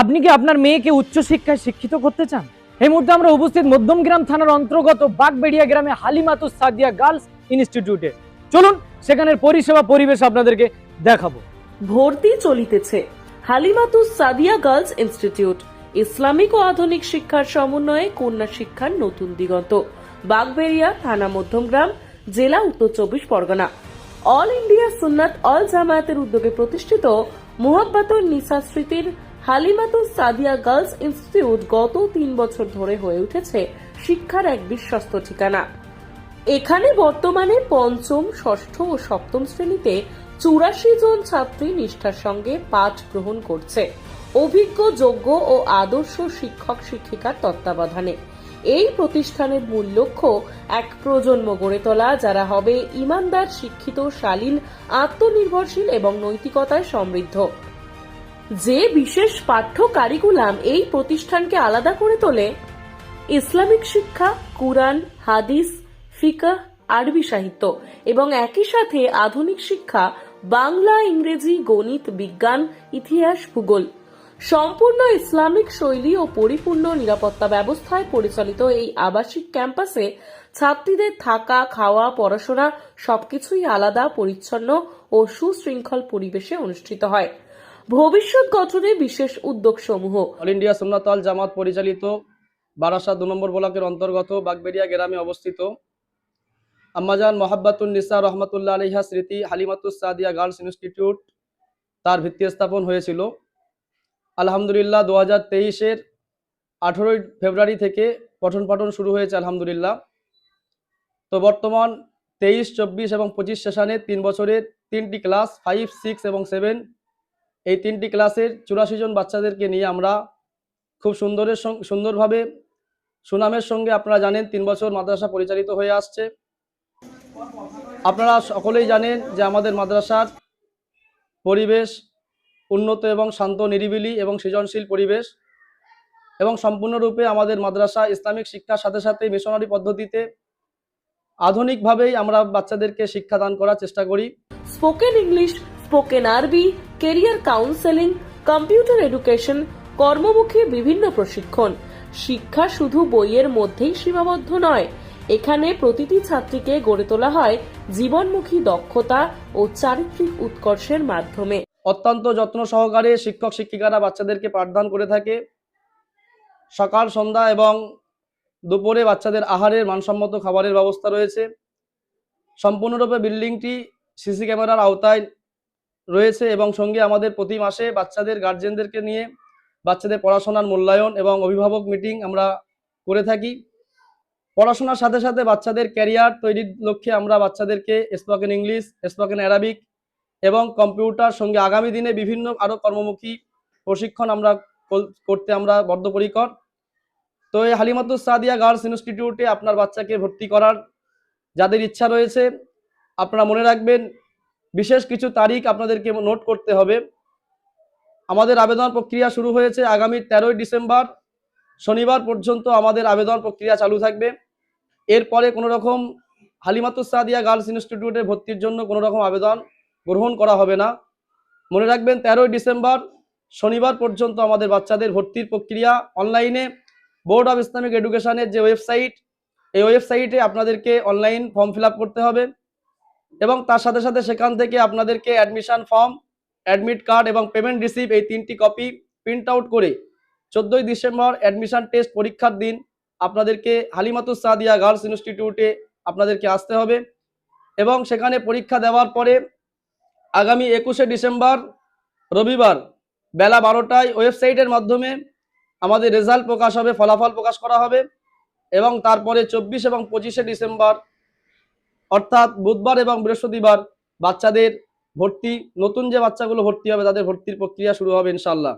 আপনি কি আপনার মেয়েকে উচ্চশিক্ষায় শিক্ষিত করতে চান? এই মুহূর্তে আমরা উপস্থিত মধ্যমগ্রাম থানার অন্তর্গত বাগবেড়িয়া গ্রামে হালিমাতুস সাদিয়া গার্লস ইনস্টিটিউটে। চলুন, সেখানের পরিষেবা পরিবেশ আপনাদেরকে দেখাবো। ভর্তি চলিতেছে Halimatus Sadia girls institute, Islamic ও আধুনিক শিক্ষার সমন্বয়ে কন্যা শিক্ষার নতুন দিগন্ত। বাগবেরিয়া থানা মধ্যমগ্রাম জেলা উত্তর চব্বিশ পরগনা। অল ইন্ডিয়া সুন্নাত অল জামায়াতের উদ্যোগে প্রতিষ্ঠিত মুহাব্বাতুন নিসা স্মৃতির হালিমাতুস সাদিয়া গার্লস ইনস্টিটিউট গত তিন বছর ধরে হয়ে উঠেছে শিক্ষার এক বিশ্বস্ত ঠিকানা। এখানে বর্তমানে পঞ্চম, ষষ্ঠ ও সপ্তম শ্রেণীতে চুরাশি জন ছাত্রী নিষ্ঠার সঙ্গে পাঠ গ্রহণ করছে। অভিজ্ঞ, যোগ্য ও আদর্শ শিক্ষক, শিক্ষিকার তত্ত্বাবধানে। এই প্রতিষ্ঠানের মূল লক্ষ্য এক প্রজন্ম গড়ে তোলা, যারা হবে ইমানদার, শিক্ষিত, শালীন, আত্মনির্ভরশীল এবং নৈতিকতায় সমৃদ্ধ। যে বিশেষ পাঠ্য কারিকুলাম এই প্রতিষ্ঠানকে আলাদা করে তোলে, ইসলামিক শিক্ষা, কুরআন, হাদিস, ফিকাহ, আরবি সাহিত্য এবং একই সাথে আধুনিক শিক্ষা, বাংলা, ইংরেজি, গণিত, বিজ্ঞান, ইতিহাস, ভূগোল। সম্পূর্ণ ইসলামিক শৈলী ও পরিপূর্ণ নিরাপত্তা ব্যবস্থায় পরিচালিত এই আবাসিক ক্যাম্পাসে ছাত্রীদের থাকা, খাওয়া, পড়াশোনা সবকিছুই আলাদা, পরিচ্ছন্ন ও সুশৃঙ্খল পরিবেশে অনুষ্ঠিত হয়। ভবিষ্যৎ গঠনে বিশেষ উদ্যোগ সমূহ অল ইন্ডিয়া সুন্নাতাল জামাত পরিচালিত বারাসা দু নম্বর ব্লকের অন্তর্গত বাগবেরিয়া গ্রামে অবস্থিত আম্মাজান মোহাব্বাতুন নিসা রহমতুল্লাহ আলিহা স্মৃতি হালিমাতুস সাদিয়া গার্লস ইনস্টিটিউট তার ভিত্তি স্থাপন হয়েছিল। আলহামদুলিল্লাহ দু হাজার তেইশের আঠেরোই ফেব্রুয়ারি থেকে পঠন পাঠন শুরু হয়েছে আলহামদুলিল্লাহ। তো বর্তমান তেইশ, চব্বিশ এবং পঁচিশ সেশনে তিন বছরের তিনটি ক্লাস, ফাইভ, সিক্স এবং সেভেন এই তিনটি ক্লাসের চুরাশি জন বাচ্চাদেরকে নিয়ে আমরা খুব সুন্দরের সুন্দরভাবে সুনামের সঙ্গে আপনারা জানেন তিন বছর মাদ্রাসা পরিচালিত হয়ে আসছে। আপনারা সকলেই জানেন যে আমাদের মাদ্রাসার পরিবেশ উন্নত এবং শান্ত, নিরিবিলি এবং সৃজনশীল পরিবেশ এবং সম্পূর্ণরূপে আমাদের মাদ্রাসা ইসলামিক শিক্ষার সাথে সাথে মিশনারি পদ্ধতিতে আধুনিকভাবেই আমরা বাচ্চাদেরকে শিক্ষাদান করার চেষ্টা করি। স্পোকেন ইংলিশ স্পোকেন আরবি কেরিয়ার কাউন্সেলিং, কম্পিউটার এডুকেশন, কর্মমুখী বিভিন্ন প্রশিক্ষণ। শিক্ষা শুধু বইয়ের মধ্যেই সীমাবদ্ধ নয়, এখানে প্রতিটি ছাত্রীকে গড়ে তোলা হয় জীবনমুখী দক্ষতা ও চারিত্রিক উৎকর্ষের মাধ্যমে। অত্যন্ত যত্ন সহকারে শিক্ষক, শিক্ষিকারা বাচ্চাদেরকে পাঠদান করে থাকে। সকাল, সন্ধ্যা এবং দুপুরে বাচ্চাদের আহারের মানসম্মত খাবারের ব্যবস্থা রয়েছে। সম্পূর্ণরূপে বিল্ডিংটি সিসি ক্যামেরার আওতায় রয়েছে এবং সঙ্গে আমাদের প্রতি মাসে বাচ্চাদের গার্জেনদেরকে নিয়ে বাচ্চাদের পড়াশোনার মূল্যায়ন এবং অভিভাবক মিটিং আমরা করে থাকি। পড়াশোনার সাথে সাথে বাচ্চাদের ক্যারিয়ার তৈরির লক্ষ্যে আমরা বাচ্চাদেরকে স্পোকেন ইংলিশ স্পোকেন অ্যারাবিক এবং কম্পিউটার সঙ্গে আগামী দিনে বিভিন্ন আরও কর্মমুখী প্রশিক্ষণ আমরা করতে আমরা বদ্ধপরিকর। তো এই হালিমাতুস সাদিয়া গার্লস ইনস্টিটিউটে আপনার বাচ্চাকে ভর্তি করার যাদের ইচ্ছা রয়েছে, আপনারা মনে রাখবেন বিশেষ কিছু তারিখ আপনাদেরকে নোট করতে হবে। আমাদের আবেদন প্রক্রিয়া শুরু হয়েছে আগামী তেরোই ডিসেম্বর। শনিবার পর্যন্ত আমাদের আবেদন প্রক্রিয়া চালু থাকবে। এরপরে কোনো রকম সাদিয়া গার্লস ইনস্টিটিউটে ভর্তির জন্য কোনো রকম আবেদন গ্রহণ করা হবে না। মনে রাখবেন, তেরোই ডিসেম্বর শনিবার পর্যন্ত আমাদের বাচ্চাদের ভর্তির প্রক্রিয়া অনলাইনে বোর্ড অফ ইসলামিক এডুকেশনের যে ওয়েবসাইট এই ওয়েবসাইটে আপনাদেরকে অনলাইন ফর্ম ফিল করতে হবে। এবং তার সাথে সাথে সেখান থেকে আপনাদেরকে অ্যাডমিশন ফর্ম অ্যাডমিট কার্ড এবং পেমেন্ট রিসিভ এই তিনটি কপি প্রিন্ট আউট করে চোদ্দোই ডিসেম্বর অ্যাডমিশন টেস্ট পরীক্ষার দিন আপনাদেরকে হালিমাতুস সাদিয়া গার্লস ইনস্টিটিউটে আপনাদেরকে আসতে হবে এবং সেখানে পরীক্ষা দেওয়ার পরে আগামী একুশে ডিসেম্বর রবিবার বেলা বারোটায় ওয়েবসাইটের মাধ্যমে আমাদের রেজাল্ট প্রকাশ হবে, ফলাফল প্রকাশ করা হবে এবং তারপরে চব্বিশ এবং পঁচিশে ডিসেম্বর অর্থাৎ বুধবার এবং বৃহস্পতিবার বাচ্চাদের ভর্তি, নতুন যে বাচ্চাগুলো ভর্তি হবে তাদের ভর্তির প্রক্রিয়া শুরু হবে ইনশাল্লাহ